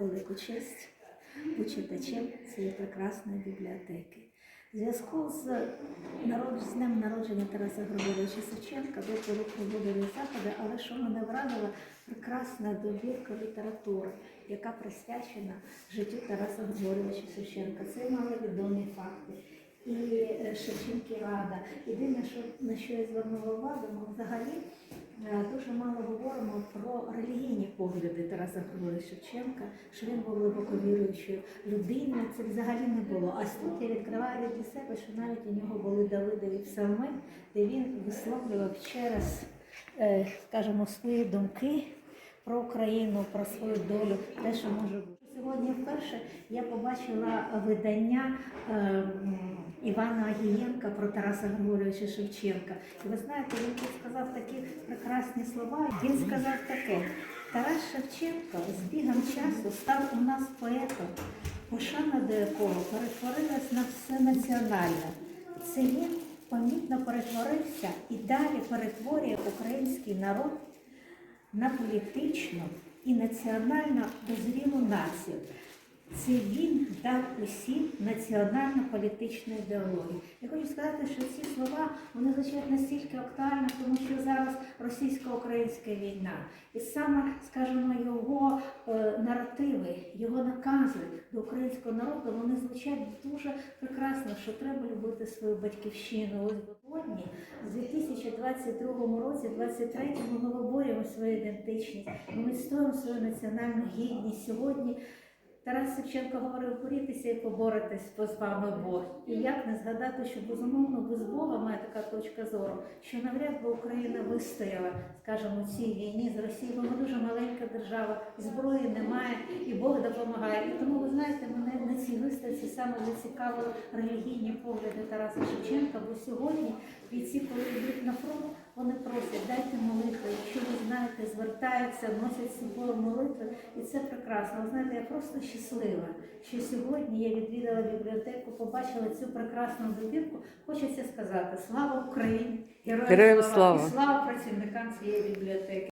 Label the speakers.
Speaker 1: велику честь бути цієї прекрасної бібліотеки. В зв'язку з з днем народження Тараса Григоровича Шевченка ви коли проводили заходи, але що мене вразила прекрасна добірка літератури, яка присвячена життю Тараса Григоровича Шевченка. Це маловідомі факти. І е, Шевченки Рада. Єдине, що на що я звернула увагу, ми взагалі е, дуже мало говоримо про релігійні погляди Тараса Григоровича Шевченка, що він був глибоко віруючою людиною. Це взагалі не було. А тут я відкриваю для себе, що навіть у нього були Давидові псалми, де він висловлював через, е, скажімо, свої думки про Україну, про свою долю, те, що може бути. Сьогодні вперше я побачила видання е, Івана Агієнка про Тараса Григоровича Шевченка. І ви знаєте, він тут сказав такі прекрасні слова. Він сказав таке: Тарас Шевченко з бігом часу став у нас поетом, пошана до якого перетворилась на все національне. Це він помітно перетворився і далі перетворює український народ на політичну і національно дозрілу націю. Це він дав усім національно-політичну ідеологію. Я хочу сказати, що ці слова вони звучать настільки актуально, тому що зараз російсько-українська війна, і саме, скажімо, його е, наративи, його накази до українського народу, вони звучать дуже прекрасно, що треба любити свою батьківщину. Ось сьогодні, в 2022 році, 23-му, ми виборюємо свою ідентичність, ми відстоюємо свою національну гідність. Сьогодні Тарас Шевченко говорив, борітеся і поборитесь, бо з вами Бог. І як не згадати, що безумовно без Бога має така точка зору, що навряд би Україна вистояла, скажімо, у цій війні з Росією. Ми дуже маленька держава, зброї немає, і Бог допомагає. І тому ви знаєте, мене на цій виставці саме зацікавили релігійні погляди Тараса Шевченка, бо сьогодні бійці, коли йдуть на фронт, вони просять, дайте молитву. Якщо ви знаєте, звертаються, носять з собою молитви, і це прекрасно. Ви знаєте, я просто щаслива, що сьогодні я відвідала бібліотеку, побачила цю прекрасну добірку. Хочеться сказати слава Україні!
Speaker 2: Героям слава!
Speaker 1: І слава працівникам цієї бібліотеки!